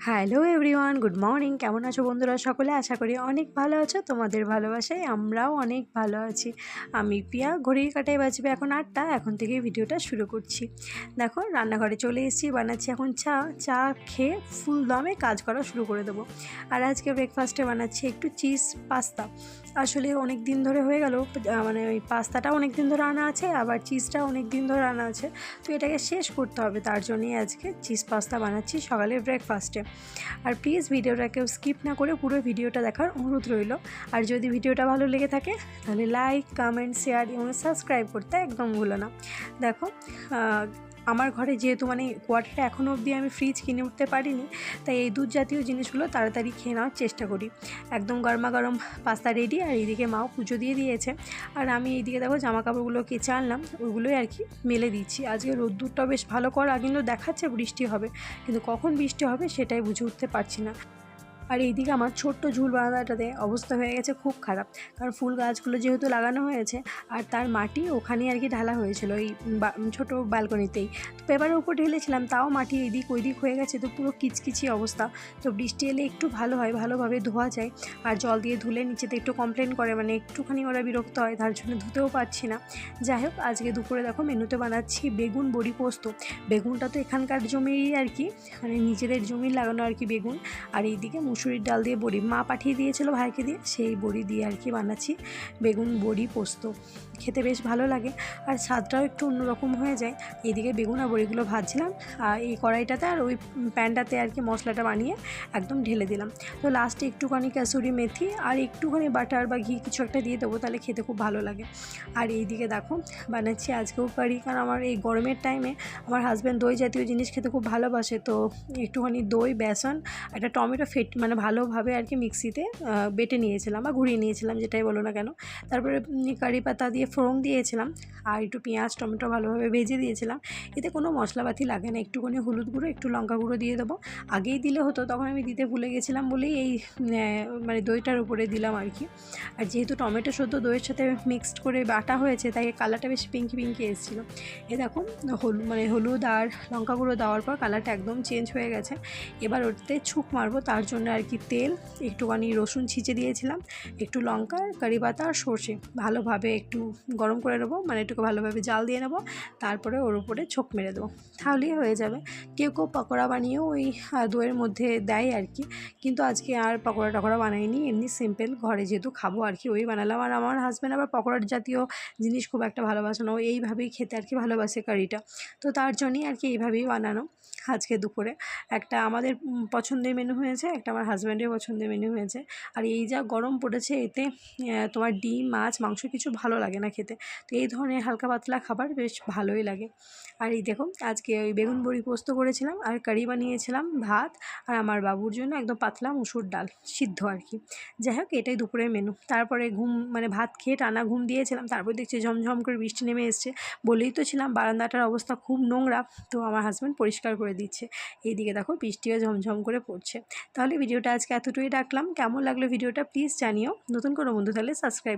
Hello everyone good morning কেমন আছো বন্ধুরা সকলে? আশা করি অনেক ভালো আছো। তোমাদের ভালোবাসায় আমরাও অনেক ভালো আছি। আমি পিয়া ঘড়ির কাটায় বাজবে এখন আটটা। এখন থেকে ভিডিওটা শুরু করছি। দেখো, রান্নাঘরে চলে এসেছি, বানাচ্ছি এখন চা। চা খেয়ে ফুল দমে কাজ করা শুরু করে দেবো। আর আজকে ব্রেকফাস্টে বানাচ্ছি একটু চিজ পাস্তা আসলে অনেক দিন ধরে হয়ে গেল মানে ওই পাস্তাটা অনেক দিন ধরে আনা আছে, আবার চিজটা অনেক দিন ধরে আনা আছে। তো এটাকে শেষ করতে হবে, তার জন্যই আজকে চিজ পাস্তা বানাচ্ছি সকালের ব্রেকফাস্টে আর প্লিজ ভিডিওটা কেউ স্কিপ না করে পুরো ভিডিওটা দেখার অনুরোধ রইল। আর যদি ভিডিওটা ভালো লেগে থাকে, তাহলে লাইক কমেন্ট শেয়ার এবং সাবস্ক্রাইব করতে একদম ভুলো না। দেখো আমার ঘরে যেহেতু মানে কোয়ার্টারটা এখনও অবধি আমি ফ্রিজ কিনে উঠতে পারিনি, তাই এই দুধ জাতীয় জিনিসগুলো তাড়াতাড়ি খেয়ে নেওয়ার চেষ্টা করি। একদম গরমা গরম পাস্তা রেডি আর এইদিকে মাও পুজো দিয়ে দিয়েছে। আর আমি এইদিকে দেখো জামা কাপড়গুলো কেচে আনলাম ওগুলোই আর কি মেলে দিচ্ছি। আজকে রোদ্দুরটা বেশ ভালো করা কিন্তু দেখাচ্ছে বৃষ্টি হবে, কিন্তু কখন বৃষ্টি হবে সেটাই বুঝে উঠতে পারছি না। আর এইদিকে আমার ছোট্ট ঝুল বাঁধাটাতে অবস্থা হয়ে গেছে খুব খারাপ। কারণ ফুল গাছগুলো যেহেতু লাগানো হয়েছে আর তার মাটি ওখানে আর কি ঢালা হয়েছিল এই ছোটো ব্যালকনিতেই তো পেপারের উপর ঢেলেছিলাম, তাও মাটি এদিক ওইদিক হয়ে গেছে, তো পুরো কিচকিচি অবস্থা। তো বৃষ্টি এলে একটু ভালো হয়, ভালোভাবে ধোয়া যায় আর জল দিয়ে ধুলে নিচেতে একটু কমপ্লেন করে মানে একটুখানি ওরা বিরক্ত হয়, তার জন্য ধুতেও পারছি না। যাই হোক, আজকে দুপুরে দেখো মেনুতে বানাচ্ছি বেগুন বড়ি পোস্ত। বেগুনটা তো এখানকার জমিরই আর কি মানে নিজেদের জমির লাগানো আর কি বেগুন। আর এইদিকে মুসুরির ডাল দিয়ে বড়ি। মা পাঠিয়ে দিয়েছিল ভাইকে দিয়ে, সেই বড়ি দিয়ে আর কি বানাচ্ছি, বেগুন, বড়ি, পোস্ত। খেতে বেশ ভালো লাগে আর স্বাদটাও একটু অন্যরকম হয়ে যায়। এইদিকে বেগুন আর বড়িগুলো ভাজছিলাম, আর এই কড়াইটাতে আর ওই প্যানটাতে আর কি মশলাটা বানিয়ে একদম ঢেলে দিলাম। তো লাস্টে একটুখানি কাসুরি মেথি আর একটুখানি বাটার বা ঘি কিছু একটা দিয়ে দেবো, তাহলে খেতে খুব ভালো লাগে। আর এইদিকে দেখো, বানাচ্ছি আজকেও পারি কারণ আমার এই গরমের টাইমে আমার হাজব্যান্ড দই জাতীয় জিনিস খেতে খুব ভালোবাসে। তো একটুখানি দই, বেসন, একটা টমেটো ফেট ভালোভাবে আর কি মিক্সিতে বেটে নিয়েছিলাম বা ঘুরিয়ে নিয়েছিলাম যেটাই বলো না কেন। তারপরে কারি পাতা দিয়ে ফোড়ন দিয়েছিলাম। আর একটু পেঁয়াজ, টমেটো ভালোভাবে ভেজে দিয়েছিলাম। এতে কোনো মশলাপাতি লাগে না। একটুখানি হলুদ গুঁড়ো, একটু লঙ্কা গুঁড়ো দিয়ে দেবো। আগেই দিলে হতো, তখন আমি দিতে ভুলে গেছিলাম বলেই এই মানে দইটার উপরে দিলাম আর কি। আর যেহেতু টমেটো সদ্য দইয়ের সাথে মিক্সড করে বাটা হয়েছে, তাই কালারটা বেশ পিঙ্কি পিঙ্কি এসেছিল। এ দেখো হলুদ মানে হলুদ আর লঙ্কা গুঁড়ো দেওয়ার পর কালারটা একদম চেঞ্জ হয়ে গেছে। এবার ওতে ছুক মারবো, তার জন্য আর কি তেল, একটুখানি রসুন ছিঁচে দিয়েছিলাম, একটু লঙ্কা কারি পাতা আর সর্ষে। ভালোভাবে একটু গরম করে নেব মানে একটু ভালোভাবে জাল দিয়ে নেব, তারপরে ওর উপরে ছোক মেরে দেবো। তাহলেই হয়ে যাবে। কেউ কেউ পকোড়া বানিয়েও ওই দইয়ের মধ্যে দেয় আর কি। কিন্তু আজকে আর পকোড়া টকোড়া বানাইনি, এমনি সিম্পল ঘরে যেহেতু খাব আর কি, ওই বানালাম। আর আমার হাজব্যান্ড আবার পকোড়ার জাতীয় জিনিস খুব একটা ভালোবাসে না, ও এইভাবেই খেতে আর কি ভালোবাসে কারিটা তো তার জন্যই আর কি এইভাবেই বানানো আজকে দুপুরে। একটা আমাদের পছন্দের মেনু হয়েছে, একটা আমার হাজব্যান্ডের পছন্দের মেনু হয়েছে। আর এই যা গরম পড়েছে, এতে তোমার ডিম, মাছ, মাংস কিছু ভালো লাগে না খেতে। তো এই ধরনের হালকা পাতলা খাবার বেশ ভালোই লাগে। আর এই দেখো, আজকে ওই বেগুন বড়ি পোস্ত করেছিলাম আর কারি বানিয়েছিলাম ভাত আর আমার বাবুর জন্য একদম পাতলা মুসুর ডাল সিদ্ধ আর কি। যাই হোক, এটাই দুপুরের মেনু তারপরে ঘুম মানে ভাত খেয়ে টানা ঘুম দিয়েছিলাম, তারপর দেখছি ঝমঝম করে বৃষ্টি নেমে এসছে। বলেই তো ছিলাম বারান্দাটার অবস্থা খুব নোংরা, তো আমার হাজব্যান্ড পরিষ্কার করে দিচ্ছে। এইদিকে দেখো, বৃষ্টিও ঝমঝম করে পড়ছে। তাহলে ভিডিওটা আজকে এতটুকুই রাখলাম। কেমন লাগল ভিডিওটা প্লিজ জানিও। নতুন কোনো বন্ধু তাহলে সাবস্ক্রাইব